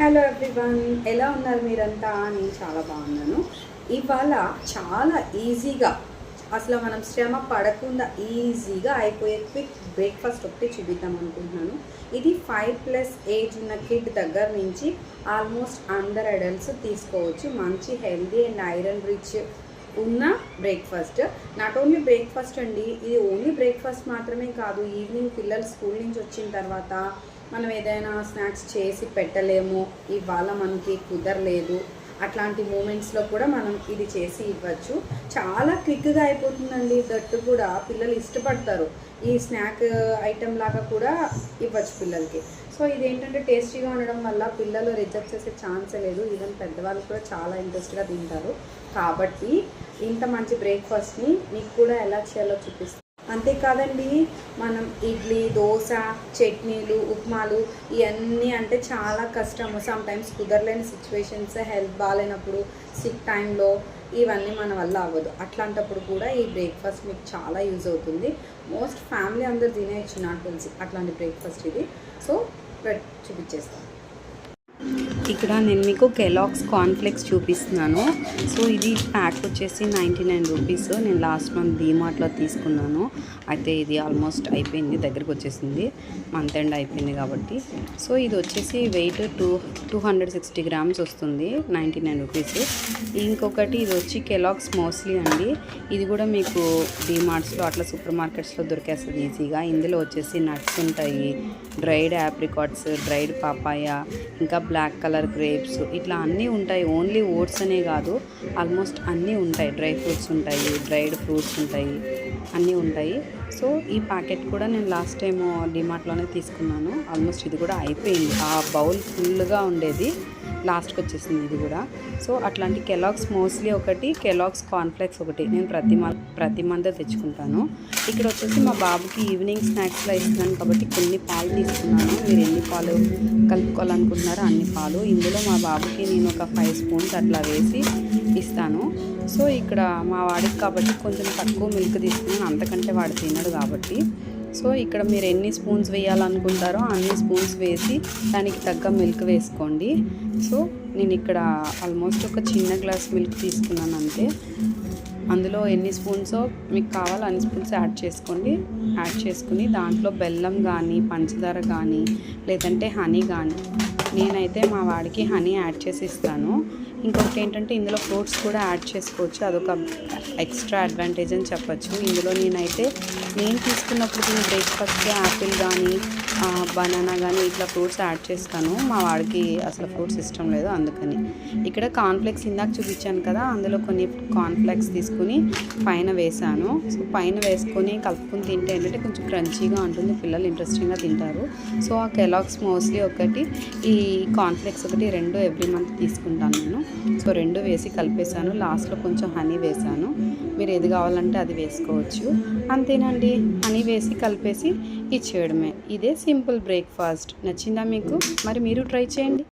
Hello everyone ఎలా ఉన్నారు మీరంతా? నేను చాలా బాగున్నాను. ఇవాళ చాలా ఈజీగా అసలు మనం శ్రమ పడకుండా ఈజీగా అయిపోయే క్విక్ బ్రేక్ఫాస్ట్ ఒకటి చూపిద్దాం అనుకుంటున్నాను. ఇది ఫైవ్ ప్లస్ ఏజ్ ఉన్న కిడ్ దగ్గర నుంచి ఆల్మోస్ట్ అందరు అడల్ట్స్ తీసుకోవచ్చు. మంచి హెల్దీ అండ్ ఐరన్ రిచ్ ఉన్న బ్రేక్ఫాస్ట్ నాట్ ఓన్లీ బ్రేక్ఫాస్ట్ అండి ఇది ఓన్లీ బ్రేక్ఫాస్ట్ మాత్రమే కాదు ఈవినింగ్ పిల్లలు స్కూల్ నుంచి వచ్చిన తర్వాత మనం ఏదైనా స్నాక్స్ చేసి పెట్టలేము ఇవాళ మనకి కుదరలేదు అట్లాంటి మూమెంట్స్లో కూడా మనం ఇది చేసి ఇవ్వచ్చు. చాలా క్విక్గా అయిపోతుందండి దట్టు కూడా. పిల్లలు ఇష్టపడతారు. ఈ స్నాక్ ఐటెం లాగా కూడా ఇవ్వచ్చు పిల్లలకి. సో ఇదేంటంటే టేస్టీగా ఉండడం వల్ల పిల్లలు రిజెక్ట్ చేసే ఛాన్సే లేదు. ఈవెన్ పెద్దవాళ్ళు కూడా చాలా ఇంట్రెస్ట్గా తింటారు. కాబట్టి ఇంత మంచి బ్రేక్ఫాస్ట్ని మీకు కూడా ఎలా చేయాలో చూపిస్తాను అంతేకాదండి మనం ఇడ్లీ దోశ చట్నీలు ఉప్మాలు ఇవన్నీ అంటే చాలా కష్టము. సమ్ టైమ్స్ కుదరలేని సిచ్యువేషన్స్ హెల్త్ బాగాలేనప్పుడు సిక్ టైంలో ఇవన్నీ మన వల్ల అవ్వదు. అట్లాంటప్పుడు కూడా ఈ బ్రేక్ఫాస్ట్ మీకు చాలా యూజ్ అవుతుంది. మోస్ట్ ఫ్యామిలీ అందరు తినేయచ్చు నాకు తెలిసి అట్లాంటి బ్రేక్ఫాస్ట్ ఇది. సో చూపించేస్తాను. ఇక్కడ నేను మీకు కెలాక్స్ కార్న్ఫ్లెక్స్ చూపిస్తున్నాను. సో ఇది ప్యాక్ వచ్చేసి నైంటీ నైన్ రూపీస్. నేను లాస్ట్ మంత్ డీమార్ట్లో తీసుకున్నాను. అయితే ఇది ఆల్మోస్ట్ అయిపోయింది దగ్గరికి వచ్చేసింది. మంత్ ఎండ్ అయిపోయింది కాబట్టి. సో ఇది వచ్చేసి weight two two hundred sixty grams వస్తుంది నైంటీ నైన్ రూపీస్. ఇంకొకటి ఇది వచ్చి కెలాక్స్ మోస్ట్లీ అండి. ఇది కూడా మీకు డీమార్ట్స్లో అట్లా సూపర్ మార్కెట్స్లో దొరికేస్తుంది ఈజీగా. ఇందులో వచ్చేసి నట్స్ ఉంటాయి డ్రైడ్ యాప్రికాట్స్ డ్రైడ్ పాపాయ ఇంకా బ్లాక్ కలర్ గ్రేప్స్ ఇట్లా అన్నీ ఉంటాయి. ఓన్లీ ఓట్స్ అనే కాదు ఆల్మోస్ట్ అన్నీ ఉంటాయి. డ్రై ఫ్రూట్స్ ఉంటాయి డ్రైడ్ ఫ్రూట్స్ ఉంటాయి అన్నీ ఉంటాయి. సో ఈ ప్యాకెట్ కూడా నేను లాస్ట్ టైం డిమార్ట్లోనే తీసుకున్నాను. ఆల్మోస్ట్ ఇది కూడా అయిపోయింది. ఆ బౌల్ ఫుల్గా ఉండేది. లాస్ట్కి వచ్చేసింది ఇది కూడా. సో అట్లాంటి కెలాగ్స్ మోస్ట్లీ ఒకటి కెలాగ్స్ కాన్ఫ్లెక్స్ ఒకటి నేను ప్రతి మంత్ ప్రతి మంత్ తెచ్చుకుంటాను. ఇక్కడ వచ్చేసి మా బాబుకి ఈవినింగ్ స్నాక్స్లో ఇస్తున్నాను కాబట్టి కొన్ని పాలు తీసుకున్నాను. మీరు ఎన్ని పాలు కలుపుకోవాలనుకుంటున్నారో అన్ని పాలు ఇందులో మా బాబుకి నేను ఒక ఫైవ్ స్పూన్స్ అట్లా వేసి ఇస్తాను. సో ఇక్కడ మా వాడికి కాబట్టి కొంచెం తక్కువ మిల్క్ తీసుకున్నాను. అంతకంటే వాడు తినడు కాబట్టి. సో ఇక్కడ మీరు ఎన్ని స్పూన్స్ వేయాలనుకుంటారో అన్ని స్పూన్స్ వేసి దానికి తగ్గ మిల్క్ వేసుకోండి. సో నేను ఇక్కడ ఆల్మోస్ట్ ఒక చిన్న గ్లాస్ మిల్క్ తీసుకున్నాను అంతే. అందులో ఎన్ని స్పూన్సో మీకు కావాలో అన్ని స్పూన్స్ యాడ్ చేసుకోండి. యాడ్ చేసుకుని దాంట్లో బెల్లం కానీ పంచదార కానీ లేదంటే హనీ కానీ నేనైతే మా వాడికి హనీ యాడ్ చేసి ఇస్తాను. ఇంకొకటి ఏంటంటే ఇందులో ఫ్రూట్స్ కూడా యాడ్ చేసుకోవచ్చు. అదొక ఎక్స్ట్రా అడ్వాంటేజ్ అని చెప్పచ్చు. ఇందులో నేనైతే నేను తీసుకున్నప్పుడు నేను బ్రేక్ఫాస్ట్కి యాపిల్ కానీ బనానా కానీ ఇట్లా ఫ్రూట్స్ యాడ్ చేస్తాను. మా వాడికి అసలు ఫ్రూట్స్ ఇష్టం లేదు అందుకని. ఇక్కడ కార్న్ఫ్లెక్స్ ఇందాక చూపించాను కదా అందులో కొన్ని కార్న్ఫ్లెక్స్ తీసుకుని పైన వేసాను సో పైన వేసుకొని కలుపుకుని తింటే ఏంటంటే కొంచెం క్రంచీగా ఉంటుంది పిల్లలు ఇంట్రెస్టింగ్గా తింటారు. సో ఆ కెలాక్స్ మోస్ట్లీ ఒకటి ఈ కార్న్ఫ్లెక్స్ ఒకటి రెండు ఎవ్రీ మంత్ తీసుకుంటాను నేను. సో రెండు వేసి కలిపేశాను. లాస్ట్లో కొంచెం హనీ వేసాను మీరు ఏది కావాలంటే అది వేసుకోవచ్చు. అంతేనండి. హనీ వేసి కలిపేసి ఇచ్చేయడమే. ఇదే సింపుల్ బ్రేక్ఫాస్ట్. నచ్చిందా మీకు? మరి మీరు ట్రై చేయండి.